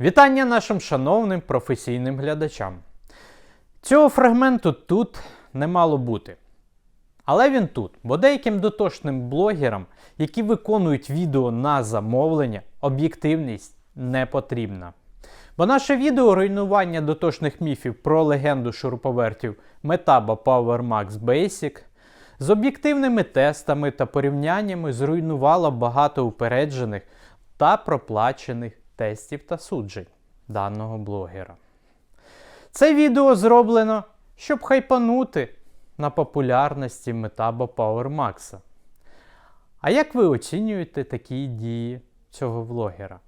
Вітання нашим шановним професійним глядачам. Цього фрагменту тут не мало бути. Але він тут, бо деяким дотошним блогерам, які виконують відео на замовлення, об'єктивність не потрібна. Бо наше відео руйнування дотошних міфів про легенду шуруповертів Metabo Power Max Basic з об'єктивними тестами та порівняннями зруйнувало багато упереджених та проплачених тестів та суджень даного блогера. Це відео зроблено, щоб хайпанути на популярності Metabo Power Max. А як ви оцінюєте такі дії цього влогера?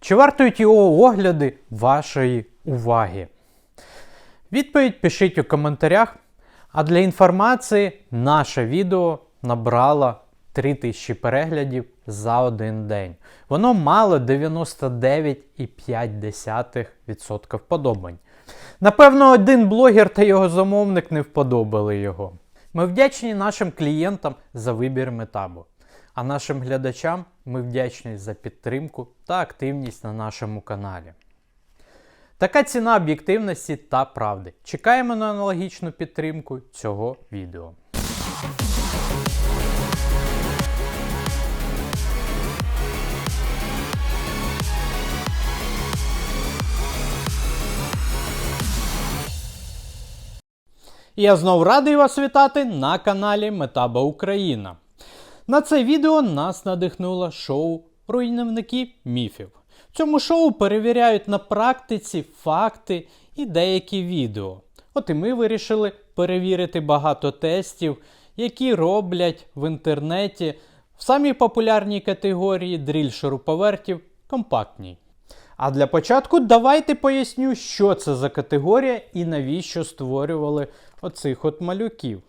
Чи вартують його огляди вашої уваги? Відповідь пишіть у коментарях. А для інформації наше відео набрало 3000 переглядів за один день. Воно мало 99,5% вподобань. Напевно, один блогер та його замовник не вподобали його. Ми вдячні нашим клієнтам за вибір метабу. А нашим глядачам ми вдячні за підтримку та активність на нашому каналі. Така ціна об'єктивності та правди. Чекаємо на аналогічну підтримку цього відео. І Я знов радий вас вітати на каналі Метаба Україна. На це відео нас надихнуло шоу Руйнівники міфів. В цьому шоу перевіряють на практиці факти і деякі відео. От і ми вирішили перевірити багато тестів, які роблять в інтернеті в самій популярній категорії дріль шуруповертів компактній. А для початку давайте поясню, що це за категорія і навіщо створювали оцих от малюків.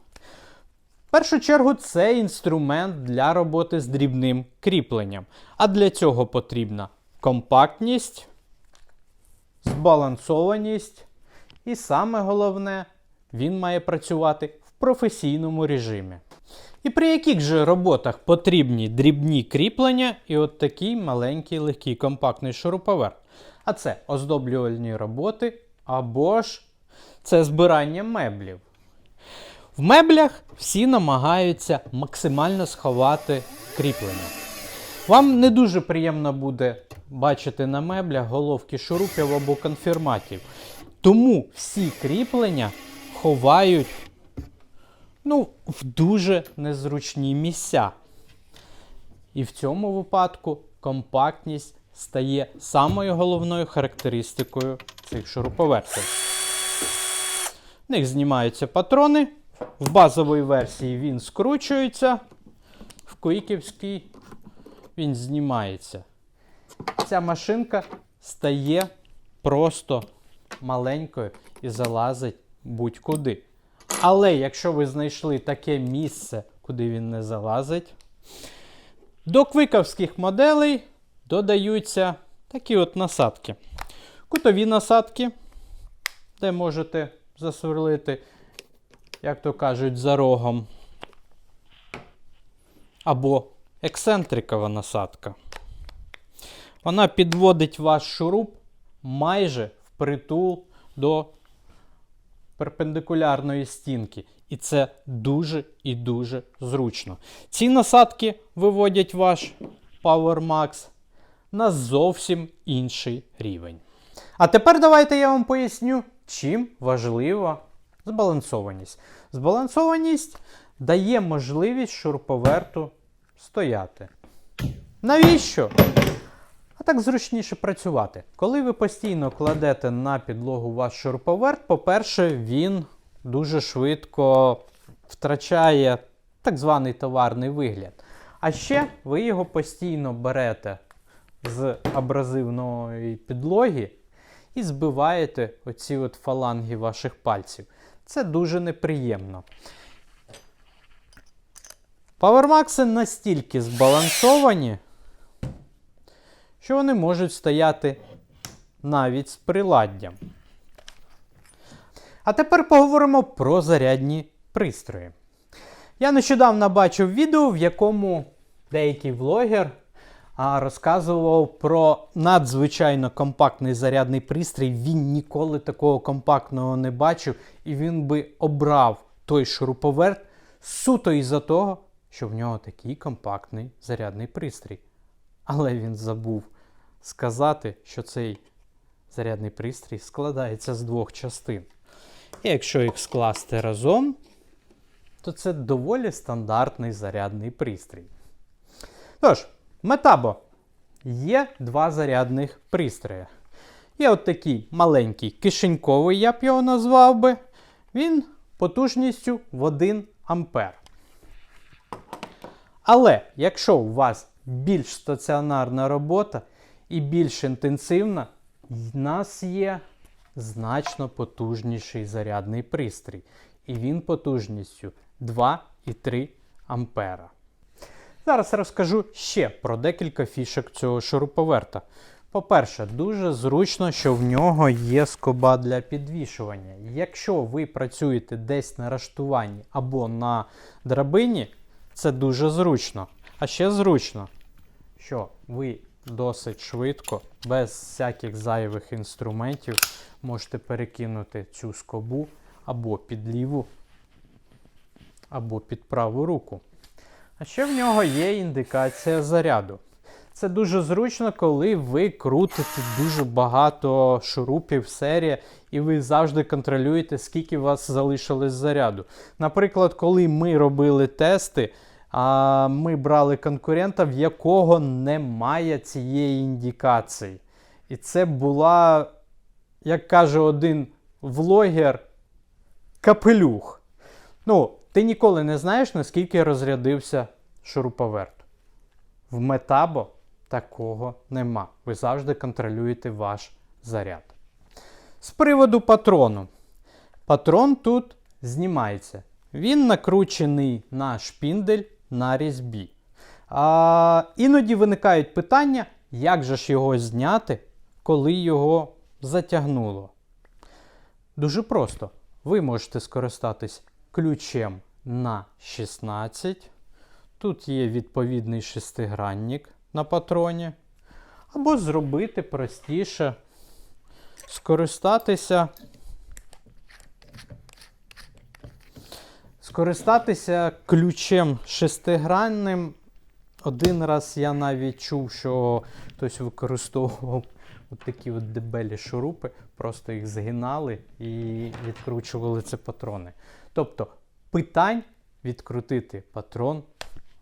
В першу чергу це інструмент для роботи з дрібним кріпленням. А для цього потрібна компактність, збалансованість, і саме головне, він має працювати в професійному режимі. І при яких же роботах потрібні дрібні кріплення і от такий маленький легкий компактний шуруповерт? А це оздоблювальні роботи або ж це збирання меблів. В меблях всі намагаються максимально сховати кріплення. Вам не дуже приємно буде бачити на меблях головки шурупів або конфірматів. Тому всі кріплення ховають ну, в дуже незручні місця. І в цьому випадку компактність стає самою головною характеристикою цих шуруповертів. В них знімаються патрони. В базовій версії він скручується, в куїківській він знімається. Ця машинка стає просто маленькою і залазить будь-куди. Але якщо ви знайшли таке місце, куди він не залазить, до квиковських моделей додаються такі от насадки. Кутові насадки, де можете засверлити, як то кажуть, за рогом. Або ексцентрикова насадка. Вона підводить ваш шуруп майже впритул до перпендикулярної стінки. І це дуже і дуже зручно. Ці насадки виводять ваш Power Max на зовсім інший рівень. А тепер давайте я вам поясню, чим важлива збалансованість. Збалансованість дає можливість шуруповерту стояти. Навіщо? А так зручніше працювати. Коли ви постійно кладете на підлогу ваш шуруповерт, по-перше, він дуже швидко втрачає так званий товарний вигляд. А ще ви його постійно берете з абразивної підлоги і збиваєте оці от фаланги ваших пальців. Це дуже неприємно. Powermax настільки збалансовані, що вони можуть стояти навіть з приладдям. А тепер поговоримо про зарядні пристрої. Я нещодавно бачив відео, в якому деякий влогер розказував про надзвичайно компактний зарядний пристрій. Він ніколи такого компактного не бачив, і він би обрав той шуруповерт суто із-за того, що в нього такий компактний зарядний пристрій. Але він забув сказати, що цей зарядний пристрій складається з двох частин. І якщо їх скласти разом, то це доволі стандартний зарядний пристрій. Тож, метабо. Є два зарядних пристрої. Є от такий маленький кишеньковий, я б його назвав би. Він потужністю в 1 ампер. Але якщо у вас більш стаціонарна робота і більш інтенсивна, в нас є значно потужніший зарядний пристрій. І він потужністю 2,3 ампера. Зараз розкажу ще про декілька фішок цього шуруповерта. По-перше, дуже зручно, що в нього є скоба для підвішування. Якщо ви працюєте десь на раштуванні або на драбині, це дуже зручно. А ще зручно, що ви досить швидко, без всяких зайвих інструментів, можете перекинути цю скобу або під ліву, або під праву руку. А ще в нього є індикація заряду. Це дуже зручно, коли ви крутите дуже багато шурупів серія, і ви завжди контролюєте, скільки у вас залишилось заряду. Наприклад, коли ми робили тести, а ми брали конкурента, в якого немає цієї індикації. І це була, як каже один влогер, капелюх. Ну, ти ніколи не знаєш, наскільки розрядився шуруповерт. В метабо такого нема. Ви завжди контролюєте ваш заряд. З приводу патрону. Патрон тут знімається. Він накручений на шпіндель на різьбі. А, Іноді виникають питання, як же ж його зняти, коли його затягнуло. Дуже просто. Ви можете скористатись ключем на 16. Тут є відповідний шестигранник на патроні. Або зробити простіше, скористатися. Скористатися ключем шестигранним. Один раз я навіть чув, що хтось використовував от такі от дебелі шурупи, просто їх згинали і відкручували ці патрони. Тобто питань відкрутити патрон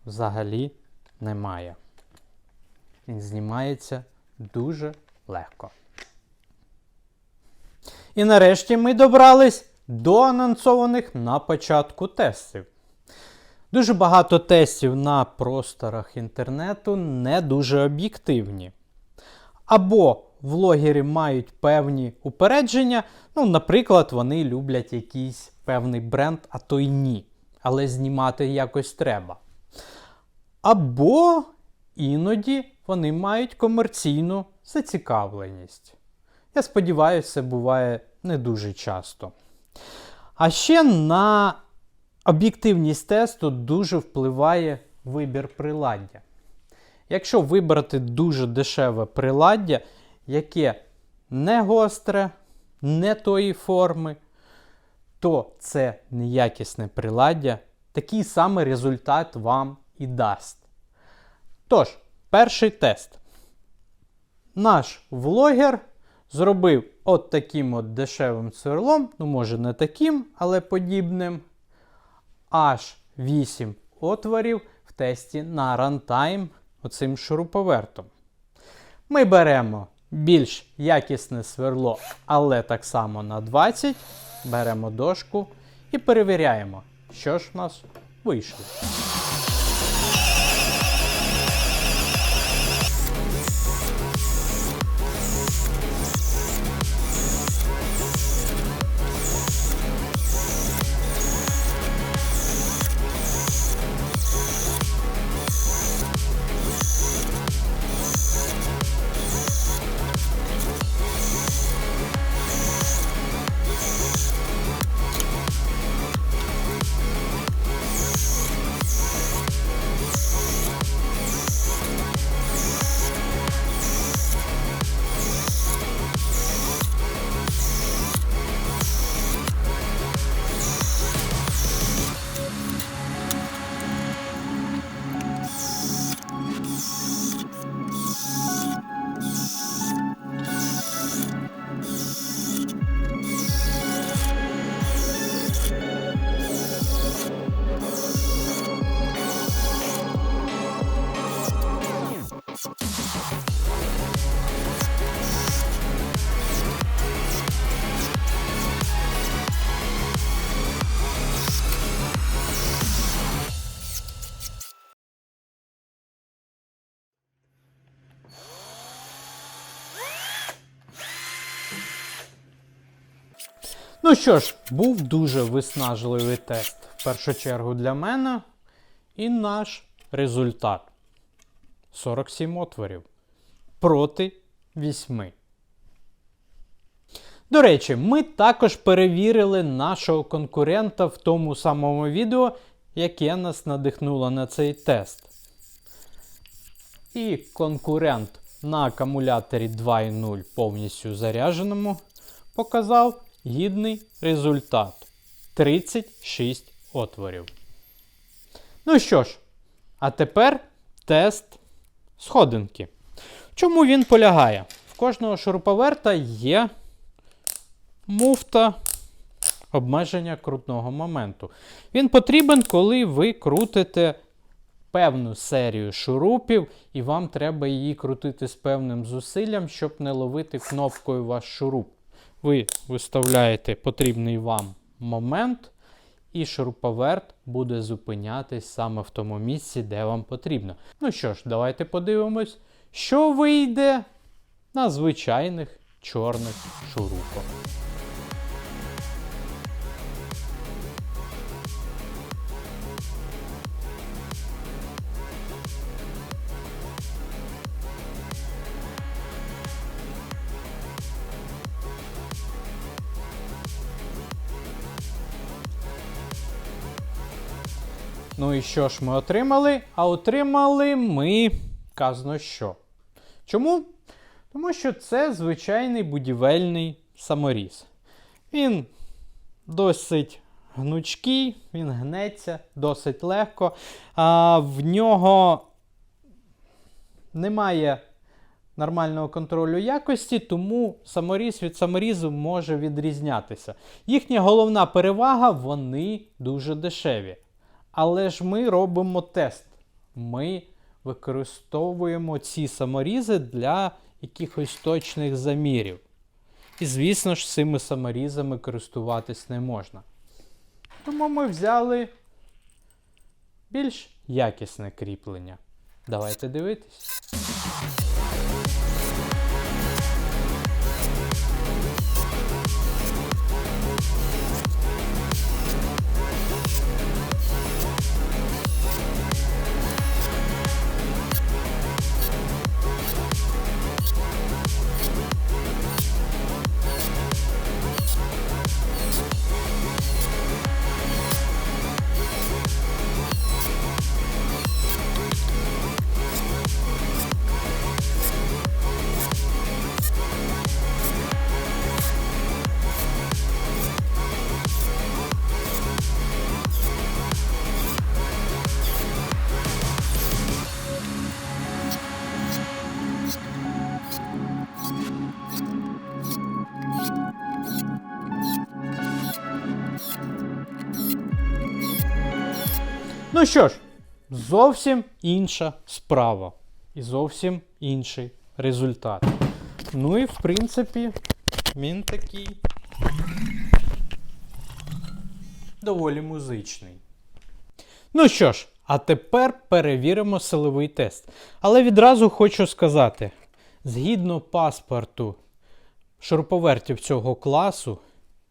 взагалі немає. Він знімається дуже легко. І нарешті ми добрались до анонсованих на початку тестів. Дуже багато тестів на просторах інтернету не дуже об'єктивні. Або влогери мають певні упередження, ну, наприклад, вони люблять якийсь певний бренд, а то й ні. Але знімати якось треба. Або іноді вони мають комерційну зацікавленість. Я сподіваюся, це буває не дуже часто. А ще на об'єктивність тесту дуже впливає вибір приладдя. Якщо вибрати дуже дешеве приладдя, яке не гостре, не тої форми, то це неякісне приладдя, такий самий результат вам і дасть. Тож, перший тест. Наш влогер зробив от таким от дешевим сверлом, ну, може, не таким, але подібним. Аж 8 отворів в тесті на рантайм оцим шуруповертом. Ми беремо більш якісне сверло, але так само на 20. Беремо дошку і перевіряємо, що ж в нас вийшло. Ну що ж, був дуже виснажливий тест в першу чергу для мене. І наш результат 47 отворів проти 8. До речі, ми також перевірили нашого конкурента в тому самому відео, яке нас надихнуло на цей тест. І конкурент на акумуляторі 2.0 повністю зарядженому показав гідний результат 36 отворів. Ну що ж, а тепер тест сходинки. Чому він полягає? В кожного шуруповерта є муфта обмеження крутного моменту. Він потрібен, коли ви крутите певну серію шурупів, і вам треба її крутити з певним зусиллям, щоб не ловити кнопкою ваш шуруп. Ви виставляєте потрібний вам момент, і шуруповерт буде зупинятись саме в тому місці, де вам потрібно. Ну що ж, давайте подивимось, що вийде на звичайних чорних шурупах. І що ж ми отримали? А отримали ми казно що. Чому? Тому що це звичайний будівельний саморіз. Він досить гнучкий, він гнеться досить легко. А в нього немає нормального контролю якості, тому саморіз від саморізу може відрізнятися. Їхня головна перевага вони дуже дешеві. Але ж ми робимо тест. Ми використовуємо ці саморізи для якихось точних замірів. І, звісно ж, цими саморізами користуватись не можна. Тому ми взяли більш якісне кріплення. Давайте дивитись. Ну що ж, зовсім інша справа. І зовсім інший результат. Ну і в принципі, він такий доволі музичний. Ну що ж, а тепер перевіримо силовий тест. Але відразу хочу сказати: згідно паспорту шуруповертів цього класу,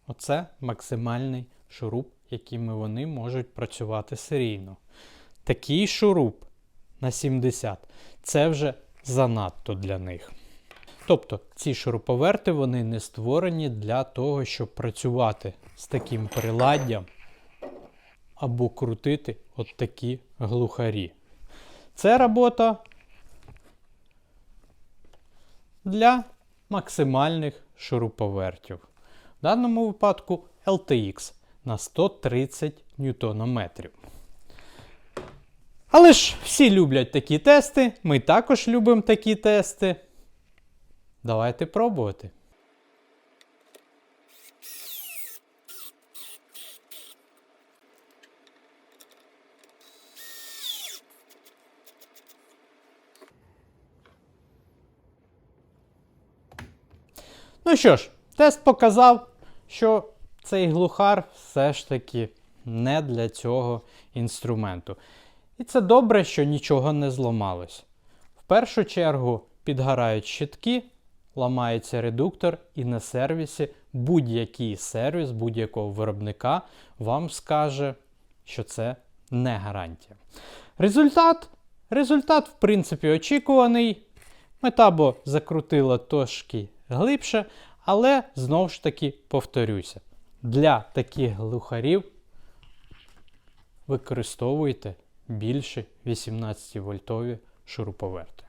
оце максимальний шуруп, якими вони можуть працювати серійно. Такий шуруп на 70 це вже занадто для них. Тобто ці шуруповерти вони не створені для того, щоб працювати з таким приладдям або крутити от такі глухарі. Це робота для максимальних шуруповертів. В даному випадку LTX на 130 ньютонометрів. Але ж всі люблять такі тести, ми також любимо такі тести. Давайте пробувати. Ну що ж, тест показав, що цей глухар все ж таки не для цього інструменту. І це добре, що нічого не зламалось. В першу чергу підгорають щитки, ламається редуктор, і на сервісі будь-який сервіс будь-якого виробника вам скаже, що це не гарантія. Результат? Результат, в принципі, очікуваний. Метабо закрутила трошки глибше, але знову ж таки повторюся: для таких глухарів використовуйте більше 18 вольтові шуруповерти.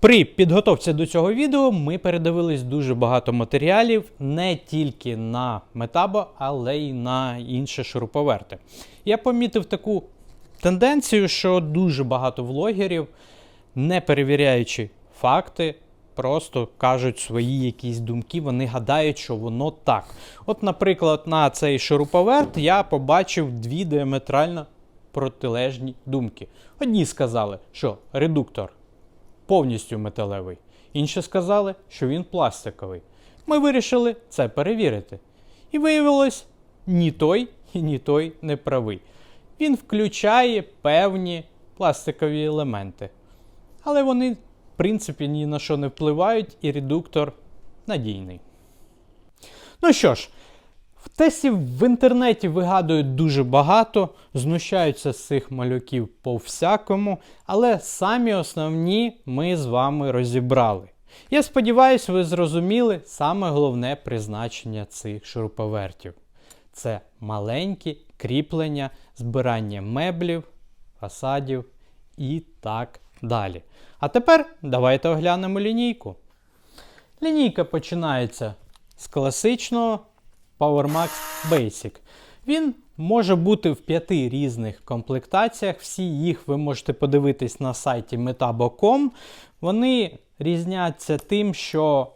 При підготовці до цього відео ми передивились дуже багато матеріалів не тільки на метабо, але й на інші шуруповерти. Я помітив таку тенденцію, що дуже багато влогерів, не перевіряючи факти, просто кажуть свої якісь думки, вони гадають, що воно так. От, наприклад, на цей шуруповерт я побачив дві діаметрально протилежні думки. Одні сказали, що редуктор повністю металевий, інші сказали, що він пластиковий. Ми вирішили це перевірити. І виявилось, ні той і ні той не правий. Він включає певні пластикові елементи. Але вони, в принципі, ні на що не впливають, і редуктор надійний. Ну що ж, в тестів в інтернеті вигадують дуже багато, знущаються з цих малюків по всякому, але самі основні ми з вами розібрали. Я сподіваюся, ви зрозуміли саме головне призначення цих шуруповертів. Це маленькі кріплення, збирання меблів, фасадів і так далі. А тепер давайте оглянемо лінійку. Лінійка починається з класичного PowerMax Basic. Він може бути в п'яти різних комплектаціях. Всі їх ви можете подивитись на сайті metabo.com. Вони різняться тим, що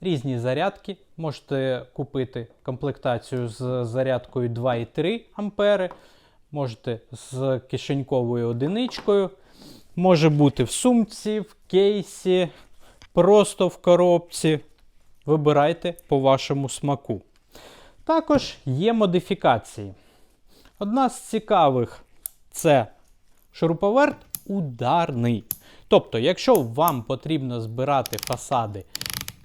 різні зарядки. Можете купити комплектацію з зарядкою 2,3 А. Можете з кишеньковою одиничкою. Може бути в сумці, в кейсі, просто в коробці. Вибирайте по вашому смаку. Також є модифікації. Одна з цікавих це шуруповерт ударний. Тобто, якщо вам потрібно збирати фасади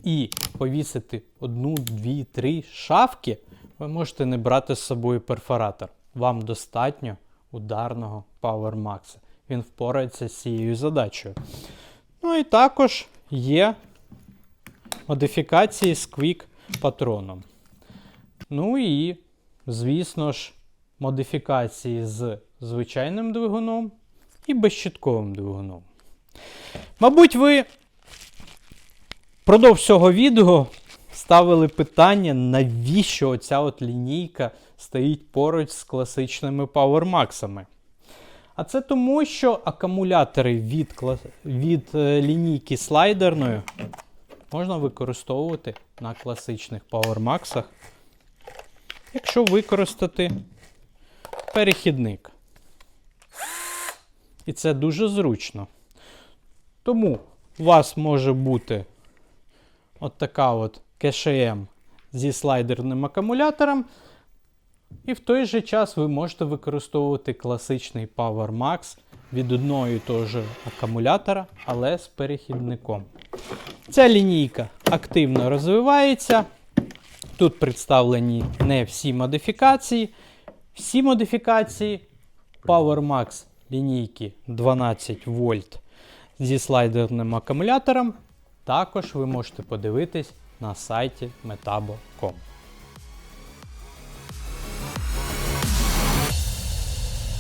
і повісити одну, дві, три шафки, ви можете не брати з собою перфоратор. Вам достатньо ударного Power Max. Він впорається з цією задачею. Ну і також є модифікації з Quick патроном. Ну і, звісно ж, модифікації з звичайним двигуном і безщитковим двигуном. Мабуть, ви впродовж цього відео ставили питання, навіщо оця от лінійка стоїть поруч з класичними PowerMax. А це тому, що акумулятори від, від е, лінійки слайдерної можна використовувати на класичних PowerMax, якщо використати перехідник. І це дуже зручно. Тому у вас може бути от така от КШМ зі слайдерним акумулятором. І в той же час ви можете використовувати класичний Power Max від одного і того ж акумулятора, але з перехідником. Ця лінійка активно розвивається. Тут представлені не всі модифікації. Всі модифікації Power Max лінійки 12 вольт зі слайдерним акумулятором. Також ви можете подивитись на сайті metabo.com.